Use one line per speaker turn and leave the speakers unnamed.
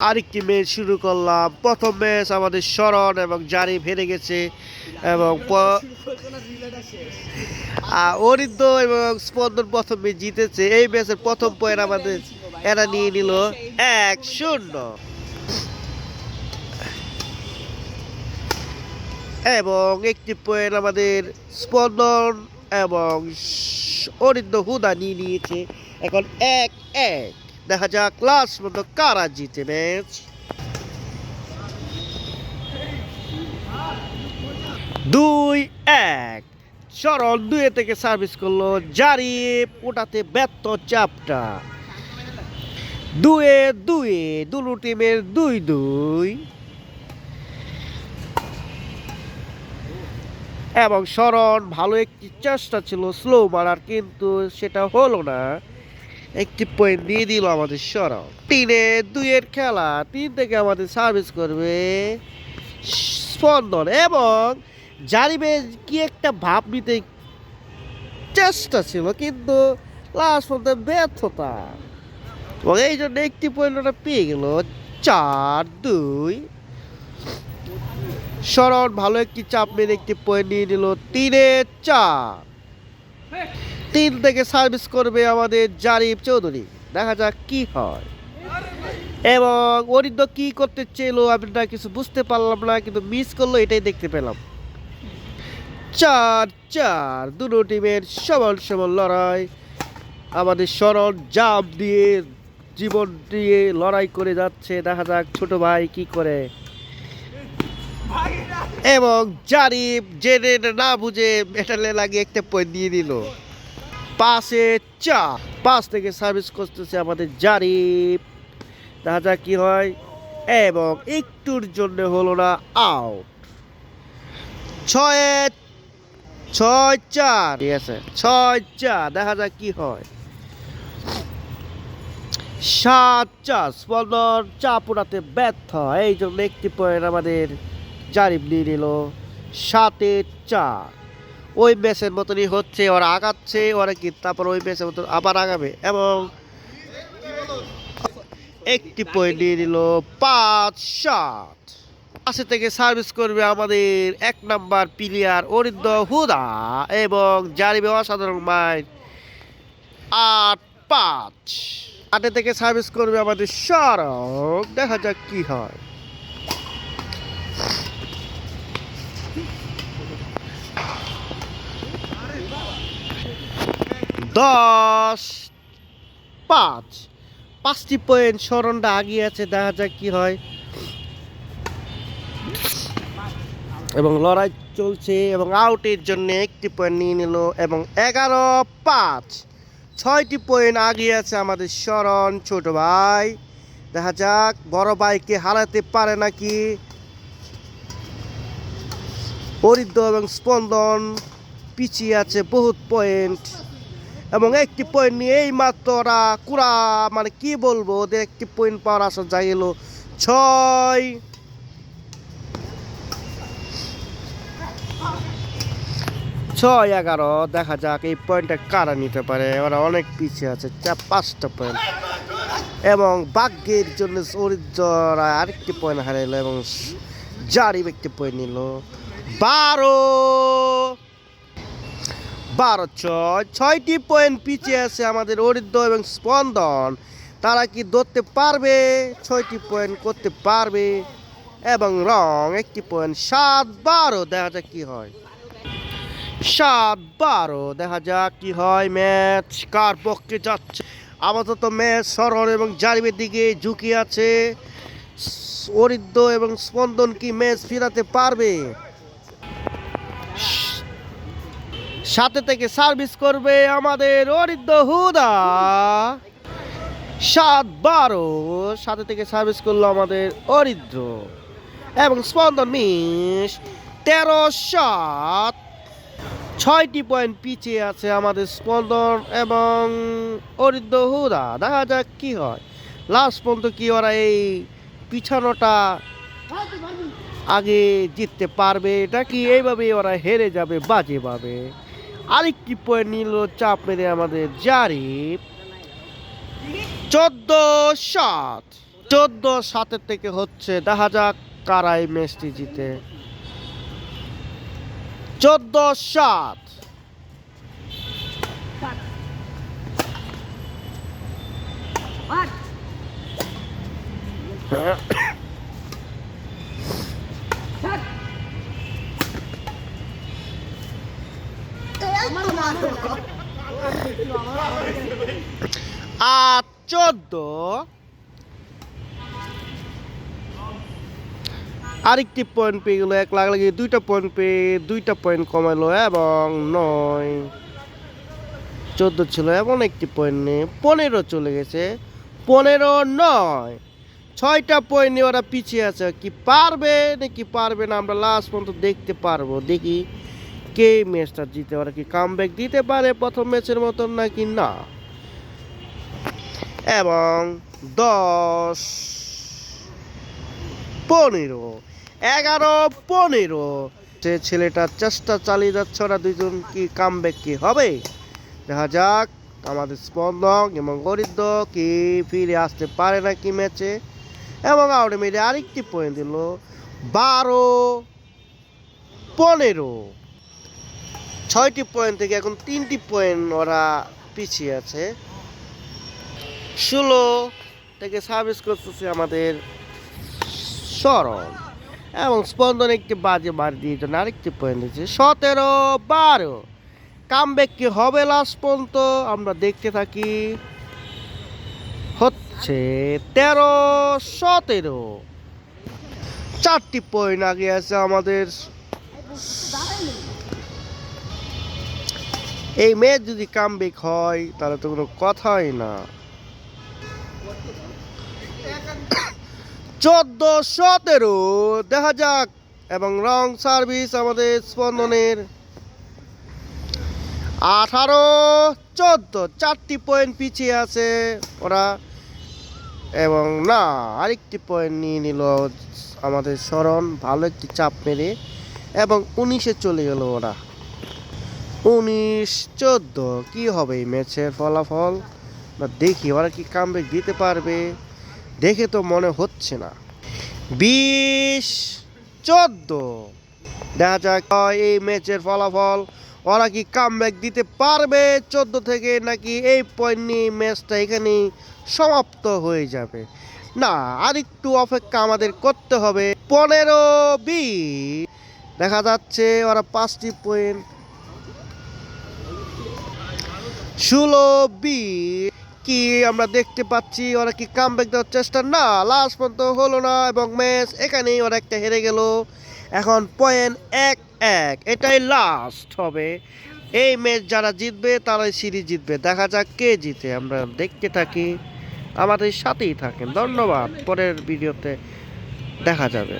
আরেকটি ম্যাচ শুরু করলাম। প্রথম ম্যাচ আমাদের স্মরণ এবং জারি হেরে গেছে এবং অরিন্দ এবং স্পন্দন প্রথম ম্যাচ জিতেছে। এই ম্যাচের প্রথম পয়েন্ট আমাদের এরা নিয়ে নিল এক শূন্য। এবং একটি পয়েন্ট আমাদের স্পন্দন এবং অরিন্দ হুদা নিয়ে নিয়েছে। এখন এক এক। দেখা যাক ক্লাস পর্যন্ত কারা জিতে ম্যাচ দুই, এক। সরল দুয়ে থেকে সার্ভিস করল জারি ওটাতে ব্যর্থ চাপটা। দুয়ে দুয়ে দুটো টিমের দুই দুই। এবং স্মরণ ভালো একটি চেষ্টা ছিল স্লো মারার, কিন্তু সেটা হলো না। একটি পয়েন্ট দিয়ে দিল আমাদের স্মরণ তিনে দুইয়ের খেলা, তিন থেকে আমাদের সার্ভিস করবে স্পন্দন এবং জারিবে কি একটা ভাব নিতে চেষ্টা ছিল, কিন্তু লাস্ট পর্যন্ত ব্যর্থতা। এবং এই জন্য একটি পয়েন্ট ওরা পেয়ে গেল চার দুই। স্মরণ ভালো একটি চাপ মেরে একটি পয়েন্ট নিয়ে নিল তিনে চার। তিন থেকে সার্ভিস করবে আমাদের জারিফ চৌধুরী। দেখা যাক কি হয়। এবং অরিন্দ কি করতে চেলো না কিছু বুঝতে পারলাম না, কিন্তু মিস করল, এটাই দেখতে পেলাম। চার চার, দুটো টিমের সমান সমান লড়াই। আমাদের সরল জাম দিয়ে জীবন দিয়ে লড়াই করে যাচ্ছে। দেখা যাক ছোট ভাই কি করে। এবং জারিফ জেনে না বুঝে মেটালে লাগিয়ে একটা পয়েন্ট দিয়ে দিল। পাশে চা পাঁচ থেকে সার্ভিস করতেছে আমাদের জারিফ। দেখা যাক কি হয়। এবং একটুর জন্য হলো না আউট ছয় ছয় চার। ঠিক আছে, ছয় চার, দেখা যাক কি হয়। সাত চার, স্পন্দন চা পোড়াতে ব্যর্থ। এই জন্য একটি পয়েন্ট আমাদের জারিফ নিয়ে নিল। সাতের চার। ওই ম্যাচের মতনই হচ্ছে, ওরা আগাচ্ছে, ওরা কি, তারপর ওই ম্যাচের মতন আবার আগাবে এবং একটি পয়েন্ট নিয়ে নিল পাঁচ সাত পাশে থেকে সার্ভিস করবে আমাদের এক নাম্বার প্লেয়ার অরিন্দ হুদা এবং জারিবে অসাধারণ মাইন আট পাঁচ। আটে থেকে সার্ভিস করবে আমাদের সড়ক দেখা যাক কি হয়। দশ, পাঁচ। পাঁচটি পয়েন্ট স্মরণটা আগিয়ে আছে, দেখা যাক কি হয়। এবং লড়াই চলছে এবং আউটের জন্য একটি পয়েন্ট নিয়ে নিল এবং এগারো, পাঁচ। ছয়টি পয়েন্ট আগিয়ে আছে আমাদের স্মরণ, ছোট ভাই। দেখা যাক, বড় ভাইকে হারাতে পারে নাকি? অরিদ্র এবং স্পন্দন, পিছিয়ে আছে বহুত পয়েন্ট এবং একটি পয়েন্ট নিয়ে এই মাত্র ওরা কুড়া মানে কি বলব, ওদের একটি পয়েন্ট পাওয়ার আশা যাই এলো ছয়। ছয় এগারো, দেখা যাক এই পয়েন্টটা কারা নিতে পারে। ওরা অনেক পিছিয়ে আছে চার পাঁচটা পয়েন্ট এবং ভাগ্যের জন্য চরিত্ররা আরেকটি পয়েন্ট হারাইলো এবং জারিব একটি পয়েন্ট নিল। বারো। বারো ছয় ছয়টি পয়েন্ট পিছিয়ে আছে আমাদের অরিদ্র এবং স্পন্দন। তারা কি ধরতে পারবে? ছয়টি পয়েন্ট করতে পারবে? এবং রং, একটি পয়েন্ট সাত বারো দেখা যাক কি হয়। সাত বারো দেখা যাক কি হয় ম্যাচ। কার পক্ষে যাচ্ছে? আপাতত ম্যাচ সরল এবং জারিবের দিকে ঝুঁকি আছে। অরিদ্র এবং স্পন্দন কি ম্যাচ ফিরাতে পারবে? সাথে থেকে সার্ভিস করবে আমাদের অরিদ্র হুদা। সাত বারো, সাথে থেকে সার্ভিস করল আমাদের অরিদ্র এবং স্পন্দন মিস, তেরো সাত। ছয়টি পয়েন্ট পিছিয়ে আছে আমাদের স্পন্দন এবং অরিদ্র হুদা। দেখা যাক কি হয়। লাস্ট পর্যন্ত কি ওরা এই পিছানোটা আগে জিততে পারবে, এটা কি এইভাবে ওরা হেরে যাবে, বাজেভাবে। আরেকটি পয়েন্ট নিল চাপ মেরে আমাদের জারিফ। চোদ্দ সাত চোদ্দ সাতের থেকে হচ্ছে, দেখা যাক কারাই ম্যাচটি জিতে। চোদ্দ সাত
What?
আর চোদ্দ। আরেকটি পয়েন্ট পেয়ে গেল, এক লাখ লাগিয়ে দুইটা পয়েন্ট পেয়ে দুইটা পয়েন্ট কমালো এবং নয়। চোদ্দ ছিল এমন একটি পয়েন্ট নেই পনেরো চলে গেছে, পনেরো নয়। ছয়টা পয়েন্ট নিয়ে ওরা পিছিয়ে আছে, কি পারবে নাকি পারবে না আমরা লাস্ট পর্যন্ত দেখতে পারব। দেখি কে ম্যাচটা জিতে, ওরা কি কাম দিতে পারে প্রথম ম্যাচের মতন নাকি না? এবং দশ, পনেরো, এগারো, পনেরো। সে ছেলেটার চেষ্টা চালিয়ে যাচ্ছে, ওরা দুজন কি কাম কি হবে? দেখা যাক, আমাদের স্পন্দন এবং গরিদ্র কি ফিরে আসতে পারে না কি ম্যাচে? এবং আউটে মেরে আরেকটি পয়েন্ট দিল, বারো, পনেরো। ছয়টি পয়েন্ট থেকে এখন তিনটি পয়েন্ট ওরা পিছিয়ে আছে। ষোলো থেকে সার্ভিস করতেছে আমাদের সরল এবং স্পন্দন একটি বাজে মার দিয়েছে আরেকটি পয়েন্ট দিয়েছে, সতেরো বারো। কামব্যাক কি হবে লাস্ট পর্যন্ত? আমরা দেখতে থাকি। হচ্ছে তেরো সতেরো। চারটি পয়েন্ট আগে আছে আমাদের। এই ম্যাচ যদি কামব্যাক হয়, তাহলে তো কোনো কথাই না। চোদ্দ সতেরো। দেখা যাক। এবং রং সার্ভিস আমাদের স্পন্দনের। আঠারো চোদ্দ। চারটি পয়েন্ট পিছিয়ে আছে ওরা। এবং না, আরেকটি পয়েন্ট নিয়ে নিল আমাদের স্মরণ। ভালো একটি চাপ মেরে। এবং উনিশে চলে গেল ওরা। উনিশ চোদ্দ। কি হবে এই ম্যাচের ফলাফল? দেখি ওরা কি কামব্যাক দিতে পারবে? দেখে তো মনে হচ্ছে না। বিশ, চোদ্দ। দেখা যাক এই ম্যাচের ফলাফল। ওরা কি কামব্যাক দিতে পারবে? চোদ্দ থেকে নাকি এই পয়েন্ট নিয়ে ম্যাচটা এখানেই সমাপ্ত হয়ে যাবে। না, আরেকটু অপেক্ষা আমাদের করতে হবে। পনেরো বি দেখা যাচ্ছে ওরা পাঁচটি পয়েন্ট ষোলো বি কি আমরা দেখতে পাচ্ছি? ওরা কি কামব্যাক দেওয়ার চেষ্টা? না লাস্ট পর্যন্ত হলো না এবং ম্যাচ এখানেই ওরা একটা হেরে গেল। এখন পয়েন্ট এক এক, এটাই লাস্ট হবে। এই ম্যাচ যারা জিতবে, তারাই সিরিজ জিতবে। দেখা যাক কে জিতে, আমরা দেখতে থাকি। আমাদের সাথেই থাকেন। ধন্যবাদ, পরের ভিডিওতে দেখা যাবে।